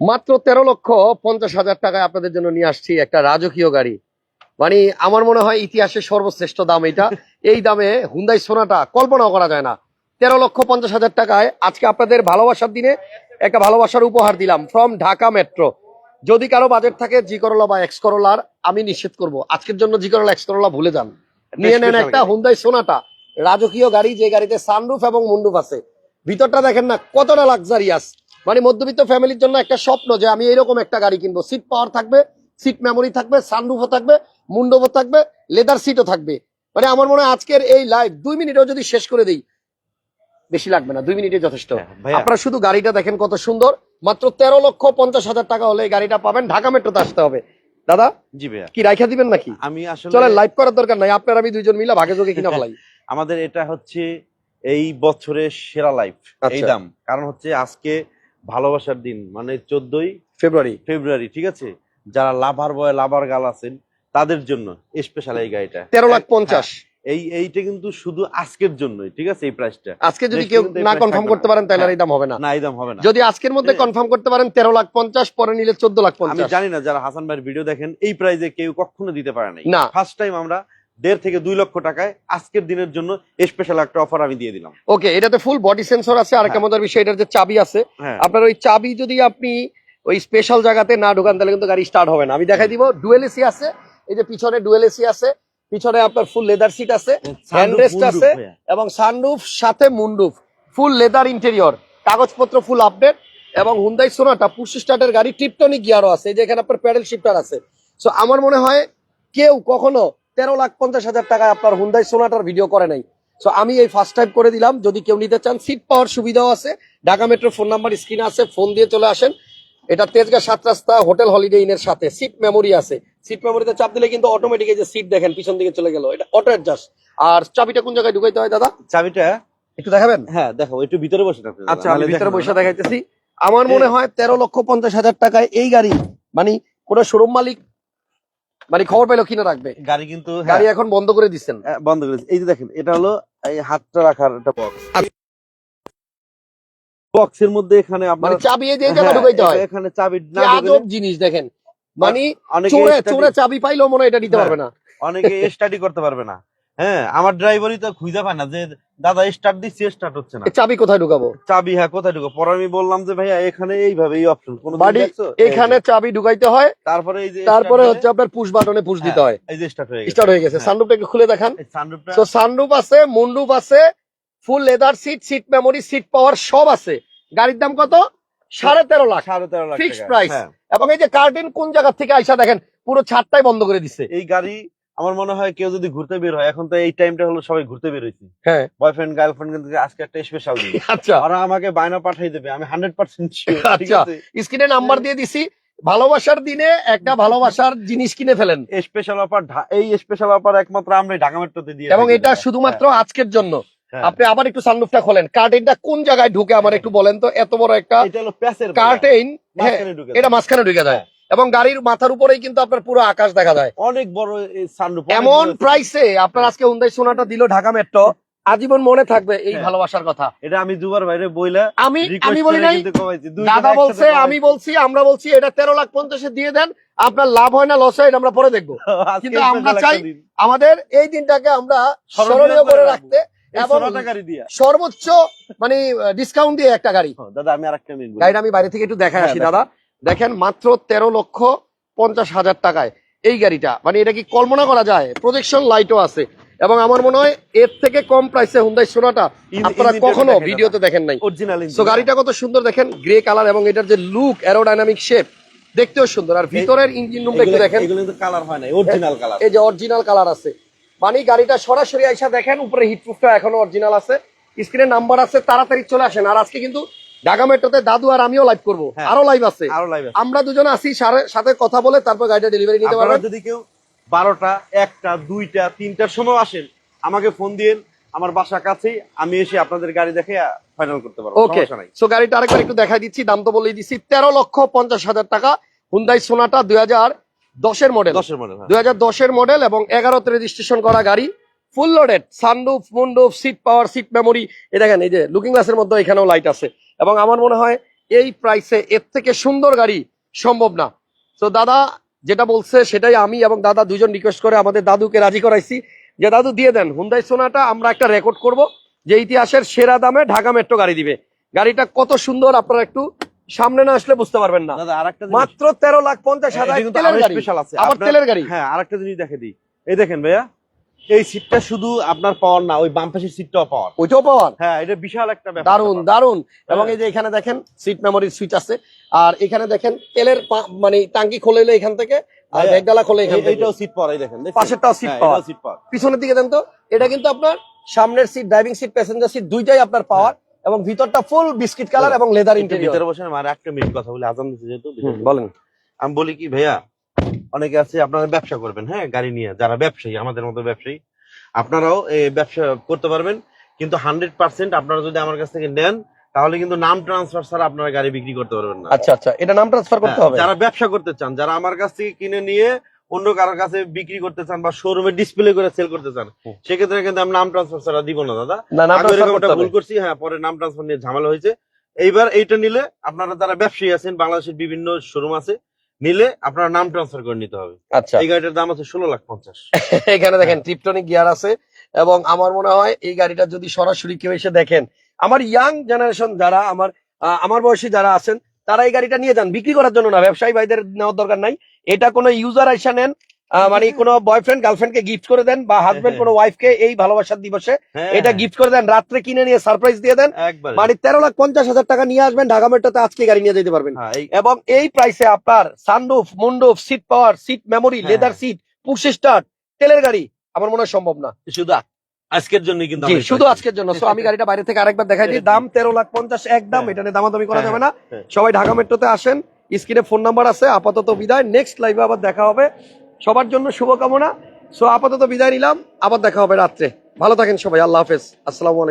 মাত্র তেরো লক্ষ পঞ্চাশ হাজার টাকায় আপনাদের জন্য নিয়ে আসছি একটা রাজকীয় গাড়ি। মানে আমার মনে হয় ইতিহাসের সর্বশ্রেষ্ঠ দাম এটা। এই দামে হুন্দাই সোনাটা কল্পনাও করা যায় না। তেরো লক্ষ পঞ্চাশ হাজার টাকায় আজকে আপনাদের ভালোবাসার দিনে একটা ভালোবাসার উপহার দিলাম ফ্রম ঢাকা মেট্রো যদি কারও বাজেট থাকে জি করলা বা এক্স করলার আমি নিশ্চিত করব। আজকের জন্য জি করলা এক্স করলা ভুলে যান। নিয়ে নেন একটা। হুন্দাই সোনাটা রাজকীয় গাড়ি যে গাড়িতে সানরুফ এবং মুন্ডুফ আছে। ভিতরটা দেখেন না কতটা লাক্সারিয়াস মানে মধ্যবিত্ত ফ্যামিলির জন্য একটা স্বপ্ন যে আমি এরকম একটা গাড়ি কিনবো। সিট পাওয়ার থাকবে সিট মেমোরি থাকবে সানরুফও থাকবে মুন্ডবও থাকবে লেদার সিটও থাকবে। মানে আমার মনে হয় আজকের এই লাইভ দুই মিনিটেও যদি শেষ করে দিই বেশি লাগবে না দুই মিনিটে যথেষ্ট। হ্যাঁ, আপনারা শুধু গাড়িটা দেখেন কত সুন্দর মাত্র তেরো লক্ষ পঞ্চাশ হাজার টাকা হলে এই গাড়িটা পাবেন। ঢাকা মেট্রোতে আসতে হবে। দাদা জি ভাইয়া। কি রাইখা দিবেন নাকি? আমি আসলে চলেন লাইভ করার দরকার নাই। আপনার আমি দুইজন মিলে ভাগে যোগে কিনা ফেলাই। আমাদের এটা হচ্ছে এই বছরের সেরা লাইফ এই আচ্ছা। দাম। কারণ হচ্ছে আজকে ভালোবাসার দিন মানে চোদ্দই ফেব্রুয়ারি। ফেব্রুয়ারি ঠিক আছে? যারা লাভার বয় লাভার গাল আছেন তাদের জন্য স্পেশাল এই গাড়িটা। তেরো লাখ পঞ্চাশ। এই এইটা কিন্তু শুধু আজকের জন্যই ঠিক আছে এই প্রাইসটা আজকে যদি কেউ না কনফার্ম করতে পারেন তাহলে হ্যাঁ। এই দাম হবে না। না এই দাম হবে না। যদি আজকের মধ্যে কনফার্ম করতে পারেন তেরো লাখ পঞ্চাশ পরে নিলে চোদ্দ লাখ আমি জানি না যারা হাসান ভাইয়ের ভিডিও দেখেন এই প্রাইজে কেউ কখনো দিতে পারে নাই। না। ফার্স্ট টাইম আমরা দেড় থেকে দুই লক্ষ টাকায় আজকের দিনের জন্য স্পেশাল একটা অফার আমি দিয়ে দিলাম। ওকে এটাতে ফুল বডি সেন্সর আছে আর একটা হ্যাঁ। মজার বিষয় এটার যে চাবি আছে হ্যাঁ। আপনার ওই চাবি যদি আপনি ওই স্পেশাল জায়গাতে না ঢোকান তাহলে কিন্তু গাড়ি স্টার্ট হবে না। আমি দেখাই দিব ডুয়েল এসি আছে এই যে পিছনে ডুয়েল এসি আছে পিছনে আপনার ফুল লেদার সিট আছে হ্যান্ডরেস্ট আছে এবং সানরুফ সাথে মুন্ডুফ ফুল লেদার ইন্টেরিয়র কাগজপত্র ফুল আপডেট এবং হুন্দাই সোনাটা পুশ স্টার্টের গাড়ি টিপটনিক গিয়ারও আছে যেখানে আপনার প্যাডেল শিফটার আছে। সো আমার মনে হয় কেউ কখনো তেরো লাখ পঞ্চাশ হাজার টাকায় আপনার হুন্দাই সোনাটার ভিডিও করে নাই। সো আমি এই ফার্স্ট টাইম করে দিলাম। যদি কেউ নিতে চান সিট পাওয়ার সুবিধাও আছে। ঢাকা মেট্রো ফোন নাম্বার স্ক্রিনে আছে ফোন দিয়ে চলে আসেন। এটা তেজগাঁ সাত রাস্তা হোটেল হলিডে ইনের সাথে। সিট মেমোরি আছে। সিট মেমোরিতে চাপ দিলে কিন্তু অটোমেটিক যে সিট দেখেন পিছন দিকে চলে গেল। এটা অটো অ্যাডজাস্ট আর চাবিটা কোন জায়গায় ঢুকাইতে হয় দাদা? চাবিটা একটু দেখাবেন? হ্যাঁ দেখো একটু ভিতরে বসে আচ্ছা আমি ভিতরে বসে দেখাইতেছি। আমার মনে হয় তেরো লক্ষ পঞ্চাশ হাজার টাকায় এই গাড়ি মানে কোন শোরুম মালিক মানে খবর পাইলো কিনা রাখবে। গাড়ি কিন্তু হ্যাঁ, গাড়ি এখন বন্ধ করে দিচ্ছেন। হ্যাঁ, বন্ধ করে এই যে দেখেন এটা হলো এই হাতটা রাখার একটা বক্স। বক্সের মধ্যে এখানে মানে আপনার চাবি এই যে এই হ্যাঁ, ঢুকাইতে হয়। এখানে চাবি না আজব জিনিস দেখেন। মানে চোরে চোরে চাবি পাইলো মনে হয় এটা দিতে হ্যাঁ। পারবে না। অনেকে স্টাডি করতে পারবে না। হ্যাঁ আমার ড্রাইভারই তো খুঁজে পায় না যে দাদা স্টার্ট দিচ্ছি স্টার্ট হচ্ছে না। চাবি কোথায় ঢুকাবো? চাবি হ্যাঁ কোথায় ঢুকো পরে আমি বললাম যে ভাইয়া এখানে এইভাবে এই অপশন কোন বাড়ি এখানে চাবি ঢুকাইতে হয় তারপরে এই যে তারপরে হচ্ছে আপনার পুশ বাটনে পুশ হ্যাঁ, দিতে হয়। এই যে স্টার্ট হয়ে গেছে স্টার্ট হয়ে গেছে। হ্যাঁ। সানরুফটা একটু খুলে দেখান। সানরুফটা তো সানরুফ আছে মুন্ডুপ আছে full leather seat seat memory seat power সব আছে। গাড়ির দাম কত? সাড়ে তেরো লাখ। সাড়ে তেরো লাখ price। হ্যাঁ। এবং এই যে কার্টেন কোন জায়গা থেকে আইসা দেখেন পুরো ছাদটাই বন্ধ করে দিচ্ছে এই গাড়ি আমার মনে হয় কেউ যদি ঘুরতে বের হয় এখন তো এই টাইমটা হলো সবাই ঘুরতে বের হয়েছে। হ্যাঁ। বয়ফ্রেন্ড গার্লফ্রেন্ড কিন্তু আজকে একটা স্পেশাল দিন। আচ্ছা। ওরা আমাকে বায়না পাঠাই দেবে আমি হান্ড্রেড পার্সেন্ট আচ্ছা। স্ক্রিনে নাম্বার দিয়ে দিছি। ভালোবাসার দিনে একটা ভালোবাসার জিনিস কিনে ফেলেন। স্পেশাল অফার এই স্পেশাল অফার একমাত্র আমরা ঢাকা মেট্রোতে দিয়ে এবং এটা শুধুমাত্র আজকের জন্য। হ্যাঁ। আপনি আবার একটু সানরুফটা খোলেন। কার্টেনটা কোন জায়গায় ঢুকে আমার একটু বলেন তো? এত বড় একটা কার্টেন হ্যাঁ এটা মাঝখানে ঢুকে যায়। এবং গাড়ির মাথার উপরেই কিন্তু আপনার পুরো আকাশ দেখা যায়। অনেক বড় এমন প্রাইসে আপনার আজকে হুন্দাই সোনাটা দিল ঢাকা মেট্রো আজীবন মনে থাকবে এই হ্যাঁ। ভালোবাসার কথা। এটা আমি দুবার বাইরে বইলা আমি আমি বলি নাই দাদা বলছে আমি বলছি আমরা বলছি এটা তেরো লাখ পঞ্চাশে দিয়ে দেন আপনার লাভ হয় না লস হয় আমরা পরে দেখব। কিন্তু আমরা চাই আমাদের এই দিনটাকে আমরা স্মরণীয় করে রাখতে সর্বোচ্চ মানে ডিসকাউন্ট দিয়ে একটা গাড়ি। হ্যাঁ, দাদা আমি বলি। গাড়িটা আমি বাইরে থেকে একটু দেখায় হ্যাঁ, আসি দাদা। দেখেন মাত্র তেরো লক্ষ পঞ্চাশ হাজার টাকায় এই গাড়িটা। মানে এটা কি কল্পনা করা যায়? প্রজেকশন লাইটও আছে। এবং আমার মনে হয় এর থেকে কম প্রাইসে হুন্দাই সোনাটা আপনারা কখনো ভিডিওতে দেখেন নাই। অরিজিনাল সো গাড়িটা কত সুন্দর দেখেন গ্রে কালার এবং এটার যে লুক অ্যারোডাইনামিক শেপ দেখতেও সুন্দর। আর ভিতরের ইঞ্জিন রুমটা একটু দেখেন। কালার হয় না অরিজিনাল কালার এই যে অরিজিনাল কালার আছে। মানে গাড়িটা সরাসরি আইসা দেখেন উপরে হিটপ্রুফটা এখনও অরিজিনাল আছে। স্ক্রিনে নাম্বার আছে তাড়াতাড়ি চলে আসেন। আর আজকে কিন্তু ঢাকা মেট্রোতে দাদু আর আমিও লাইভ করব। হ্যাঁ। আরও লাইভ আছে। আরও লাইভ আমরা দুজনে আসি সাথে কথা বলে তারপর গাড়িটা ডেলিভারি নিতে পারবেন। যদি কেউ বারোটা একটা দুইটা তিনটার সময় আসেন আমাকে ফোন দিন আমার বাসা কাছেই আমি এসে আপনাদের গাড়ি দেখে ফাইনাল করতে পারব ওকে সো গাড়িটা আরেকবার একটু দেখাই দিচ্ছি দাম তো বলেই দিচ্ছি তেরো লক্ষ পঞ্চাশ হাজার টাকা হুন্দাই সোনাটা দুই হাজার দশের মডেল দশের মডেল দুই হাজার দশের মডেল এবং এগারোতে রেজিস্ট্রেশন করা গাড়ি full loaded sunroof moonroof seat power seat memory এ দেখেন এই যে লুকিং গ্লাসের মধ্যে এখানেও লাইট আছে। এবং আমার মনে হয় এই প্রাইসে এর থেকে সুন্দর গাড়ি সম্ভব না। তো দাদা যেটা বলছে সেটাই আমি এবং দাদা দুজন রিকোয়েস্ট করে আমাদের দাদুকে রাজি করাইছি। যে দাদু দিয়ে দেন হুন্দাই সোনাটা আমরা একটা রেকর্ড করব যে ইতিহাসের সেরা দামে ঢাকা মেট্রো গাড়ি দিবে। গাড়িটা কত সুন্দর আপনারা একটু সামনে না আসলে বুঝতে পারবেন না। মাত্র তেরো লাখ পঞ্চাশ হাজার এটা তেলের গাড়ি। আবার তেলের গাড়ি। হ্যাঁ আরেকটা জিনিস দেখে দিই। এই দেখেন ভাইয়া এই সিটটা শুধু আপনার পাওয়ার না ওই বাম পাশের সিটটাও পাওয়ার। ওইটাও পাওয়ার? হ্যাঁ এটা বিশাল একটা ব্যাপার। দারুণ দারুণ এবং হ্যাঁ। এই যে এখানে দেখেন সিট মেমোরির সুইচ আছে। আর এখানে দেখেন তেলের মানে টাঙ্কি খোলে এখান থেকে আর হ্যাঁ। ব্যাগডালা খোলে এখান থেকে। এইটাও সিট পাওয়ার দেখেন পাশেরটাও সিট হ্যাঁ, পাওয়ার সিট পাওয়ার পিছনের দিকে দেন তো এটা কিন্তু আপনার সামনের seat driving seat passenger seat দুইটাই আপনার পাওয়ার এবং ভিতরটা ফুল বিস্কিট কালার এবং লেদার ইন্টেরিয়র ভিতরে বসে আমার একটা মিনিট কথা বলি আজান দিচ্ছে যেহেতু বলেন। আমি বলি কি ভাইয়া অনেকে আছে আপনারা ব্যবসা করবেন হ্যাঁ গাড়ি নিয়ে যারা ব্যবসায়ী আমাদের মতো ব্যবসায়ী আপনারাও এই ব্যবসা করতে পারবেন। কিন্তু হান্ড্রেড পার্সেন্ট আপনারা যদি আমার কাছ থেকে নেন তাহলে কিন্তু নাম ট্রান্সফার ছাড়া আপনারা গাড়ি বিক্রি করতে পারবেন না। আচ্ছা আচ্ছা এটা নাম ট্রান্সফার করতে হ্যাঁ, হবে? যারা ব্যবসা করতে চান যারা আমার কাছ থেকে কিনে নিয়ে অন্য কারোর কাছে বিক্রি করতে চান বা শোরুমে ডিসপ্লে করে সেল করতে চান সেক্ষেত্রে কিন্তু আমি নাম ট্রান্সফার ছাড়া দিব না দাদা। ট্রান্সফার এরকম একটা ভুল করছি হ্যাঁ পরে নাম ট্রান্সফার নিয়ে ঝামেলা হয়েছে। এইবার এইটা নিলে আপনারা যারা ব্যবসায়ী আছেন বাংলাদেশের বিভিন্ন শোরুম আছে নিলে আপনার নাম ট্রান্সফার করে নিতে হবে। আচ্ছা। এই গাড়িটার দাম আছে ষোলো লাখ পঞ্চাশ। এখানে দেখেন ট্রিপটনিক গিয়ার আছে এবং আমার মনে হয় এই গাড়িটা যদি সরাসরি কেউ এসে দেখেন আমার ইয়াং জেনারেশন যারা আমার আমার বয়সী যারা আছেন তারা এই গাড়িটা নিয়ে যান। বিক্রি করার জন্য না ব্যবসায়ী ভাইদের নেওয়ার দরকার নাই। এটা কোনো ইউজার আইসা নেন মানে কোনো বয়ফ্রেন্ড গার্লফ্রেন্ড কে গিফট করে দেন বা হাজবেন্ড কোনো ওয়াইফ কে এই ভালোবাসার দিবসে হ্যাঁ। এটা গিফট করে দেন রাত্রে কিনে নিয়ে সারপ্রাইজ দিয়ে দেন। মানে তেরো লাখ পঞ্চাশ হাজার টাকা নিয়ে আসবেন ঢাকা মেট্রোতে আজকে গাড়ি নিয়ে যেতে পারবেন। হ্যাঁ এবং এই প্রাইসে আপনার sunroof moonroof seat power seat memory হ্যাঁ। লেদার সিট পুশ স্টার্ট তেলের গাড়ি আমার মনে হয় সম্ভব না। শুধু আজকের জন্য কিন্তু শুধু আজকের জন্য। সো আমি গাড়িটা বাইরে থেকে আরেকবার দেখাই দিই। দাম তেরো লাখ পঞ্চাশ একদম হ্যাঁ। এটা নিয়ে দামাদামি করা হ্যাঁ, যাবে না। হ্যাঁ। সবাই ঢাকা মেট্রোতে আসেন স্ক্রিনে ফোন নাম্বার আছে আপাতত বিদায়। নেক্সট লাইভে আবার দেখা হবে। সবার জন্য শুভকামনা। সো আপাতত বিদায় নিলাম। আবার দেখা হবে রাত্রে। ভালো থাকেন সবাই। আল্লাহ হাফেজ। আসসালামু